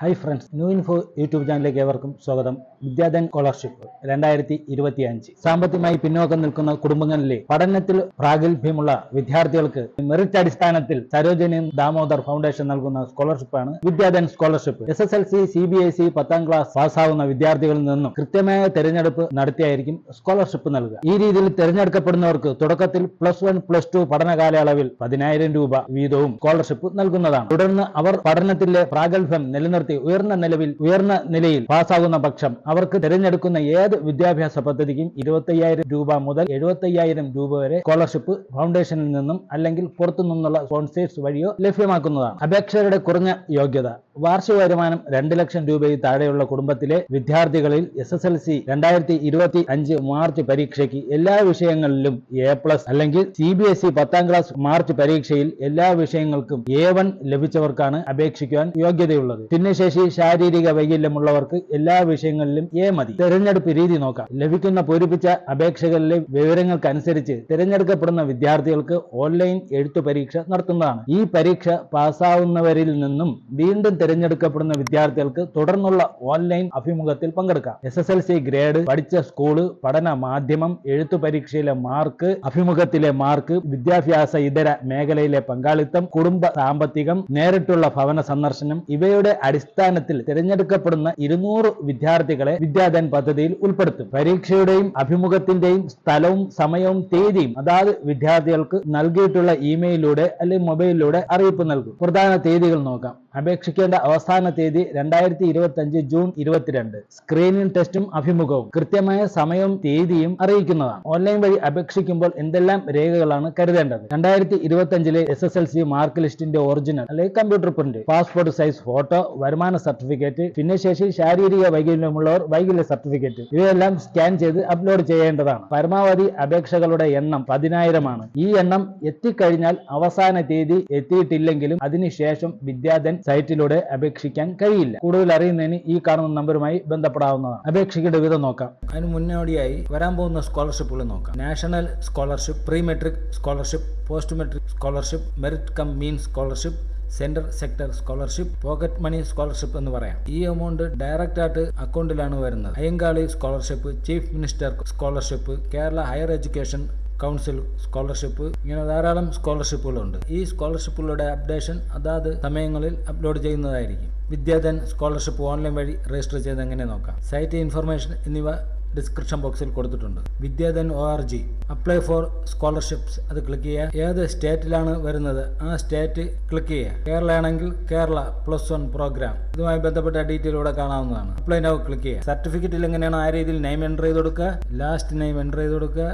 Hi friends new info YouTube ചാനലിലേക്ക് ഏവർക്കും സ്വാഗതം. വിദ്യാധൻ സ്കോളർഷിപ്പ് രണ്ടായിരത്തി ഇരുപത്തി അഞ്ച് സാമ്പത്തികമായി പിന്നോക്കം നിൽക്കുന്ന കുടുംബങ്ങളിലെ പഠനത്തിൽ പ്രാഗൽഭ്യമുള്ള വിദ്യാർത്ഥികൾക്ക് മെറിറ്റ് അടിസ്ഥാനത്തിൽ സരോജനി ദാമോദർ ഫൗണ്ടേഷൻ നൽകുന്ന സ്കോളർഷിപ്പാണ് Vidyadhan scholarship S S L C C B S E പത്താം ക്ലാസ് പാസ്സാവുന്ന വിദ്യാർത്ഥികളിൽ നിന്നും കൃത്യമായ തെരഞ്ഞെടുപ്പ് നടത്തിയായിരിക്കും സ്കോളർഷിപ്പ് നൽകുക. ഈ രീതിയിൽ തെരഞ്ഞെടുക്കപ്പെടുന്നവർക്ക് തുടക്കത്തിൽ പ്ലസ് വൺ പ്ലസ് ടു പഠന കാലയളവിൽ പതിനായിരം രൂപ വീതവും സ്കോളർഷിപ്പ് നൽകുന്നതാണ്. തുടർന്ന് അവർ പഠനത്തിലെ പ്രാഗൽഭ്യം നിലനിർത്തി ഉയർന്ന നിലവിൽ ഉയർന്ന നിലയിൽ പാസ്സാകുന്ന പക്ഷം അവർക്ക് തിരഞ്ഞെടുക്കുന്ന ഏത് വിദ്യാഭ്യാസ പദ്ധതിക്കും ഇരുപത്തയ്യായിരം രൂപ മുതൽ എഴുപത്തയ്യായിരം രൂപ വരെ സ്കോളർഷിപ്പ് ഫൗണ്ടേഷനിൽ നിന്നും അല്ലെങ്കിൽ പുറത്തു നിന്നുള്ള സ്പോൺസേഴ്സ് വഴിയോ ലഭ്യമാക്കുന്നതാണ്. അപേക്ഷകരുടെ കുറഞ്ഞ യോഗ്യത. വാർഷിക വരുമാനം രണ്ട് ലക്ഷം രൂപയിൽ താഴെയുള്ള കുടുംബത്തിലെ വിദ്യാർത്ഥികളിൽ എസ് എസ് എൽ സി രണ്ടായിരത്തി ഇരുപത്തി അഞ്ച് മാർച്ച് പരീക്ഷയ്ക്ക് എല്ലാ വിഷയങ്ങളിലും എ പ്ലസ് അല്ലെങ്കിൽ സി ബി എസ് ഇ പത്താം ക്ലാസ് മാർച്ച് പരീക്ഷയിൽ എല്ലാ വിഷയങ്ങൾക്കും എ വൺ ലഭിച്ചവർക്കാണ് അപേക്ഷിക്കുവാൻ യോഗ്യതയുള്ളത്. ഭിന്നശേഷി ശാരീരിക വൈകല്യമുള്ളവർക്ക് എല്ലാ വിഷയങ്ങളിലും എ മതി. തെരഞ്ഞെടുപ്പ് രീതി നോക്കാം. ലഭിക്കുന്ന പൂരിപ്പിച്ച അപേക്ഷകളിലെ വിവരങ്ങൾക്കനുസരിച്ച് തിരഞ്ഞെടുക്കപ്പെടുന്ന വിദ്യാർത്ഥികൾക്ക് ഓൺലൈൻ എഴുത്തു പരീക്ഷ നടത്തുന്നതാണ്. ഈ പരീക്ഷ പാസ്സാവുന്നവരിൽ നിന്നും വീണ്ടും തിരഞ്ഞെടുക്കപ്പെടുന്ന വിദ്യാർത്ഥികൾക്ക് തുടർന്നുള്ള ഓൺലൈൻ അഭിമുഖത്തിൽ പങ്കെടുക്കാം. S S L C grade പഠിച്ച സ്കൂൾ പഠന മാധ്യമം എഴുത്തു പരീക്ഷയിലെ മാർക്ക് അഭിമുഖത്തിലെ മാർക്ക് വിദ്യാഭ്യാസ ഇതര മേഖലയിലെ പങ്കാളിത്തം കുടുംബ സാമ്പത്തികം നേരിട്ടുള്ള ഭവന സന്ദർശനം ഇവയുടെ അടിസ്ഥാനത്തിൽ തിരഞ്ഞെടുക്കപ്പെടുന്ന ഇരുന്നൂറ് വിദ്യാർത്ഥികളെ വിദ്യാധൻ പദ്ധതിയിൽ ഉൾപ്പെടുത്തും. പരീക്ഷയുടെയും അഭിമുഖത്തിന്റെയും സ്ഥലവും സമയവും തീയതിയും അതാത് വിദ്യാർത്ഥികൾക്ക് നൽകിയിട്ടുള്ള ഇമെയിലിലൂടെ അല്ലെങ്കിൽ മൊബൈലിലൂടെ അറിയിപ്പ് നൽകും. പ്രധാന തീയതികൾ നോക്കാം. അപേക്ഷിക്കേണ്ട അവസാന തീയതി രണ്ടായിരത്തി ഇരുപത്തി അഞ്ച് ജൂൺ ഇരുപത്തിരണ്ട്. സ്ക്രീനിംഗ് ടെസ്റ്റും അഭിമുഖവും കൃത്യമായ സമയവും തീയതിയും അറിയിക്കുന്നതാണ്. ഓൺലൈൻ വഴി അപേക്ഷിക്കുമ്പോൾ എന്തെല്ലാം രേഖകളാണ് കരുതേണ്ടത്? രണ്ടായിരത്തി ഇരുപത്തി അഞ്ചിലെ S S L C mark ലിസ്റ്റിന്റെ ഒറിജിനൽ അല്ലെങ്കിൽ computer print passport size photo വരുമാന സർട്ടിഫിക്കറ്റ് ഭിന്നശേഷി ശാരീരിക വൈകല്യമുള്ളവർ വൈകല്യ സർട്ടിഫിക്കറ്റ് ഇവയെല്ലാം സ്കാൻ ചെയ്ത് അപ്ലോഡ് ചെയ്യേണ്ടതാണ്. പരമാവധി അപേക്ഷകളുടെ എണ്ണം പതിനായിരമാണ്. ഈ എണ്ണം എത്തിക്കഴിഞ്ഞാൽ അവസാന തീയതി എത്തിയിട്ടില്ലെങ്കിലും അതിനുശേഷം വിദ്യാധൻ സൈറ്റിലൂടെ അപേക്ഷിക്കാൻ കഴിയില്ല. കൂടുതൽ അറിയുന്നതിന് ഈ കാണുന്ന നമ്പറുമായി ബന്ധപ്പെടാവുന്നതാണ്. അപേക്ഷിക്കേണ്ട വിധം നോക്കാം. അതിന് മുന്നോടിയായി വരാൻ പോകുന്ന സ്കോളർഷിപ്പുകൾ നോക്കാം. National scholarship pre matric scholarship post matric scholarship merit cum mean scholarship central sector scholarship pocket money scholarship എന്ന് പറയാം. ഈ എമൗണ്ട് ഡയറക്റ്റ് ആയിട്ട് അക്കൗണ്ടിലാണ് വരുന്നത്. Ayyankali scholarship chief minister scholarship Kerala higher education council scholarship ഇങ്ങനെ ധാരാളം സ്കോളർഷിപ്പുകളുണ്ട് ഈ സ്കോളർഷിപ്പുകളുടെ അപ്ഡേഷൻ അതാത് സമയങ്ങളിൽ അപ്ലോഡ് ചെയ്യുന്നതായിരിക്കും. വിദ്യാധൻ സ്കോളർഷിപ്പ് ഓൺലൈൻ വഴി രജിസ്റ്റർ ചെയ്ത് എങ്ങനെ നോക്കാം? സൈറ്റ് ഇൻഫർമേഷൻ എന്നിവ ഡിസ്ക്രിപ്ഷൻ ബോക്സിൽ കൊടുത്തിട്ടുണ്ട്. Vidyadhan O R G apply for scholarships അത് ക്ലിക്ക് ചെയ്യുക. ഏത് സ്റ്റേറ്റിലാണ് വരുന്നത്? ആ സ്റ്റേറ്റ് ക്ലിക്ക് ചെയ്യുക. കേരള ആണെങ്കിൽ കേരള പ്ലസ് വൺ പ്രോഗ്രാം ഇതുമായി ബന്ധപ്പെട്ട ഡീറ്റെയിൽ ഇവിടെ കാണാവുന്നതാണ്. അപ്ലൈ നൗ ക്ലിക്ക് ചെയ്യുക. സർട്ടിഫിക്കറ്റിൽ എങ്ങനെയാണ് ആ രീതിയിൽ നെയിം എന്റർ ചെയ്ത് കൊടുക്കുക? ലാസ്റ്റ് നെയിം എന്റർ ചെയ്ത് കൊടുക്കുക.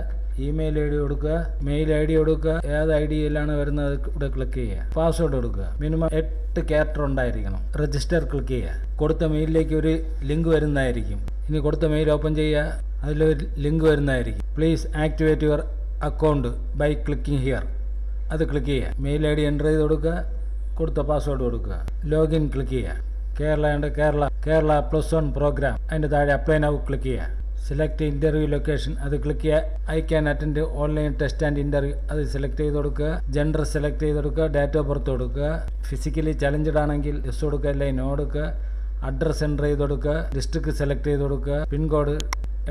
ഇമെയിൽ ഐ ഡി കൊടുക്കുക മെയിൽ ഐ ഡി കൊടുക്കുക ഏത് ഐ ഡിയിലാണ് വരുന്നത് ഇവിടെ ക്ലിക്ക് ചെയ്യുക. പാസ്വേഡ് കൊടുക്കുക. മിനിമം എട്ട് ക്യാരക്ടർ ഉണ്ടായിരിക്കണം. രജിസ്റ്റർ ക്ലിക്ക് ചെയ്യുക. കൊടുത്ത മെയിലിലേക്ക് ഒരു ലിങ്ക് വരുന്നതായിരിക്കും. ഇനി കൊടുത്ത മെയിൽ ഓപ്പൺ ചെയ്യുക. അതിലൊരു ലിങ്ക് വരുന്നതായിരിക്കും. Please activate your account by clicking here അത് ക്ലിക്ക് ചെയ്യുക. മെയിൽ ഐ ഡി എന്റർ ചെയ്ത് കൊടുക്കുക. കൊടുത്ത പാസ്വേഡ് കൊടുക്കുക. ലോഗിൻ ക്ലിക്ക് ചെയ്യുക. കേരള ഉണ്ട് Kerala Kerala plus one program അതിന്റെ താഴെ അപ്ലൈ നൗ ക്ലിക്ക് ചെയ്യുക. സെലക്ട് ഇന്റർവ്യൂ ലൊക്കേഷൻ അത് ക്ലിക്ക് ചെയ്യുക I can attend online test and interview അത് സെലക്ട് ചെയ്ത് കൊടുക്കുക. ജെൻഡർ സെലക്ട് ചെയ്ത് കൊടുക്കുക. ഡേറ്റ് ഓഫ് ബർത്ത് കൊടുക്കുക. ഫിസിക്കലി ചലഞ്ചഡ് ആണെങ്കിൽ എസ് കൊടുക്കുക. അല്ലെങ്കിൽ നോ കൊടുക്കുക. അഡ്രസ്സ് എന്റർ ചെയ്ത് കൊടുക്കുക. ഡിസ്ട്രിക്ട് സെലക്ട് ചെയ്ത് കൊടുക്കുക. പിൻകോഡ്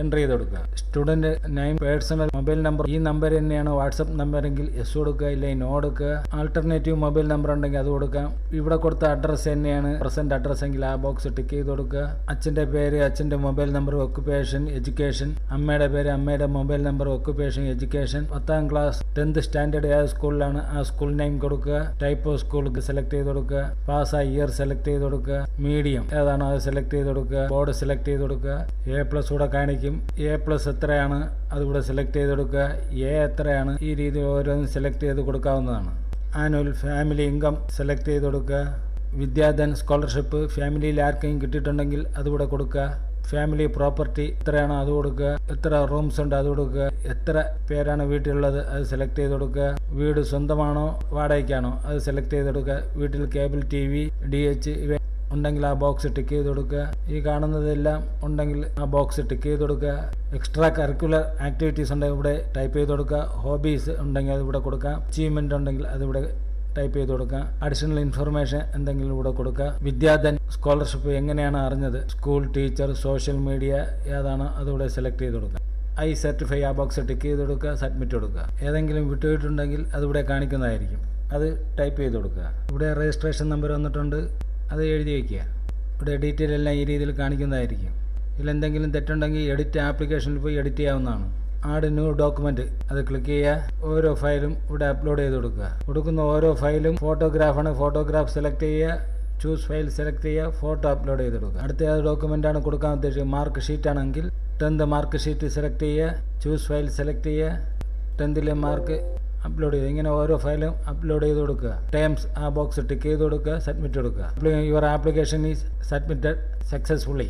എന്റർ ചെയ്ത് കൊടുക്കുക. Student name personal mobile number ഈ നമ്പർ തന്നെയാണ് വാട്സപ്പ് നമ്പറെങ്കിൽ എസ് കൊടുക്കുക ഇല്ലെങ്കിൽ നോ കൊടുക്കുക. ആൾട്ടർനേറ്റീവ് മൊബൈൽ നമ്പർ ഉണ്ടെങ്കിൽ അത് കൊടുക്കാം ഇവിടെ കൊടുത്ത അഡ്രസ്സ് തന്നെയാണ് പ്രസന്റ് അഡ്രസ്സ് എങ്കിൽ ആ ബോക്സ് ടിക്ക് ചെയ്ത് കൊടുക്കുക. അച്ഛന്റെ പേര് അച്ഛന്റെ മൊബൈൽ നമ്പർ ഒക്കുപേഷൻ എഡ്യൂക്കേഷൻ അമ്മയുടെ പേര് അമ്മയുടെ മൊബൈൽ നമ്പർ ഒക്കുപേഷൻ എഡ്യൂക്കേഷൻ പത്താം ക്ലാസ് ടെൻത്ത് സ്റ്റാൻഡേർഡ് ഏത് സ്കൂളിലാണ് ആ സ്കൂൾ നെയിം കൊടുക്കുക. ടൈപ്പ് ഓഫ് സ്കൂൾ സെലക്ട് ചെയ്ത് കൊടുക്കുക. പാസ് ആ ഇയർ സെലക്ട് ചെയ്ത് കൊടുക്കുക. മീഡിയം ഏതാണോ അത് സെലക്ട് ചെയ്ത് കൊടുക്കുക. ബോർഡ് സെലക്ട് ചെയ്ത് കൊടുക്കുക. എ പ്ലസ് കൂടെ കാണിക്കും എ പ്ലസ് എത്രയാണ്? അതുകൂടെ സെലക്ട് ചെയ്ത് കൊടുക്കുക. എ എത്രയാണ്? ഈ രീതി ഓരോന്നും സെലക്ട് ചെയ്ത് കൊടുക്കാവുന്നതാണ്. ആനുവൽ ഫാമിലി ഇൻകം സെലക്ട് ചെയ്ത് കൊടുക്കുക. വിദ്യാധൻ സ്കോളർഷിപ്പ് ഫാമിലിയിൽ ആർക്കെങ്കിലും കിട്ടിയിട്ടുണ്ടെങ്കിൽ അതുകൂടെ കൊടുക്കുക. ഫാമിലി പ്രോപ്പർട്ടി എത്രയാണോ അത് കൊടുക്കുക. എത്ര റൂംസ് ഉണ്ട് അത് കൊടുക്കുക. എത്ര പേരാണ് വീട്ടിലുള്ളത് അത് സെലക്ട് ചെയ്ത് കൊടുക്കുക. വീട് സ്വന്തമാണോ? വാടകയ്ക്കാണോ? അത് സെലക്ട് ചെയ്ത് കൊടുക്കുക. വീട്ടിൽ cable T V D H ഇവ ഉണ്ടെങ്കിൽ ആ ബോക്സ് ടിക്ക് ചെയ്ത് കൊടുക്കുക. ഈ കാണുന്നതെല്ലാം ഉണ്ടെങ്കിൽ ആ ബോക്സ് ടിക്ക് ചെയ്ത് കൊടുക്കുക. എക്സ്ട്രാ കറിക്കുലർ ആക്ടിവിറ്റീസ് ഉണ്ടെങ്കിൽ ഇവിടെ ടൈപ്പ് ചെയ്ത് കൊടുക്കുക. ഹോബീസ് ഉണ്ടെങ്കിൽ അത് ഇവിടെ കൊടുക്കാം അച്ചീവ്മെന്റ് ഉണ്ടെങ്കിൽ അത് ഇവിടെ ടൈപ്പ് ചെയ്ത് കൊടുക്കുക. അഡീഷണൽ ഇൻഫർമേഷൻ എന്തെങ്കിലും ഇവിടെ കൊടുക്കുക. വിദ്യാധൻ സ്കോളർഷിപ്പ് എങ്ങനെയാണ് അറിഞ്ഞത്? സ്കൂൾ ടീച്ചർ സോഷ്യൽ മീഡിയ ഏതാണ്? അതിവിടെ സെലക്ട് ചെയ്ത് കൊടുക്കുക. ഐ സർട്ടിഫൈ ആ ബോക്സ് ടിക്ക് ചെയ്ത് കൊടുക്കുക. സബ്മിറ്റ് കൊടുക്കുക. ഏതെങ്കിലും വിട്ടുപോയിട്ടുണ്ടെങ്കിൽ അതിവിടെ കാണിക്കുന്നതായിരിക്കും. അത് ടൈപ്പ് ചെയ്ത് കൊടുക്കുക. ഇവിടെ രജിസ്ട്രേഷൻ നമ്പർ വന്നിട്ടുണ്ട്. അത് എഴുതി വയ്ക്കുക ഇവിടെ ഡീറ്റെയിൽ എല്ലാം ഈ രീതിയിൽ കാണിക്കുന്നതായിരിക്കും. ഇതിലെന്തെങ്കിലും തെറ്റുണ്ടെങ്കിൽ എഡിറ്റ് ആപ്ലിക്കേഷനിൽ പോയി എഡിറ്റ് ചെയ്യാവുന്നതാണ്. ആഡ് ന്യൂ ഡോക്യുമെന്റ് അത് ക്ലിക്ക് ചെയ്യുക. ഓരോ ഫയലും ഇവിടെ അപ്ലോഡ് ചെയ്ത് കൊടുക്കുക. കൊടുക്കുന്ന ഓരോ ഫയലും ഫോട്ടോഗ്രാഫാണ് ഫോട്ടോഗ്രാഫ് സെലക്ട് ചെയ്യുക. ചൂസ് ഫയൽ സെലക്ട് ചെയ്യുക. ഫോട്ടോ അപ്ലോഡ് ചെയ്ത് കൊടുക്കുക. അടുത്ത ഏത് ഡോക്യുമെന്റാണ് കൊടുക്കാൻ ഉദ്ദേശിച്ചത്? മാർക്ക് ഷീറ്റ് ആണെങ്കിൽ ടെൻത്ത് മാർക്ക് ഷീറ്റ് സെലക്ട് ചെയ്യുക. ചൂസ് ഫയൽ സെലക്ട് ചെയ്യുക. ടെൻത്തിലെ മാർക്ക് അപ്ലോഡ് ചെയ്യുക ഇങ്ങനെ ഓരോ ഫയലും അപ്ലോഡ് ചെയ്ത് കൊടുക്കുക. ടേംസ് ആ ബോക്സ് ടിക്ക് ചെയ്ത് കൊടുക്കുക സബ്മിറ്റ് കൊടുക്കുക. Your application is submitted successfully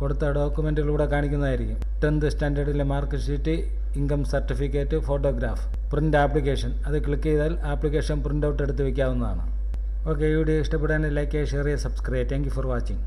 കൊടുത്ത ഡോക്യുമെന്റുകളിലൂടെ കാണിക്കുന്നതായിരിക്കും. Tenth സ്റ്റാൻഡേർഡിലെ mark sheet income certificate photograph print application അത് ക്ലിക്ക് ചെയ്താൽ ആപ്ലിക്കേഷൻ പ്രിന്റ് ഔട്ട് എടുത്ത് വയ്ക്കാവുന്നതാണ് ഓക്കെ വീഡിയോ ഇഷ്ടപ്പെടാൻ ലൈക്ക് ചെയ്യുക ഷെയർ ചെയ്യുക subscribe thank you for watching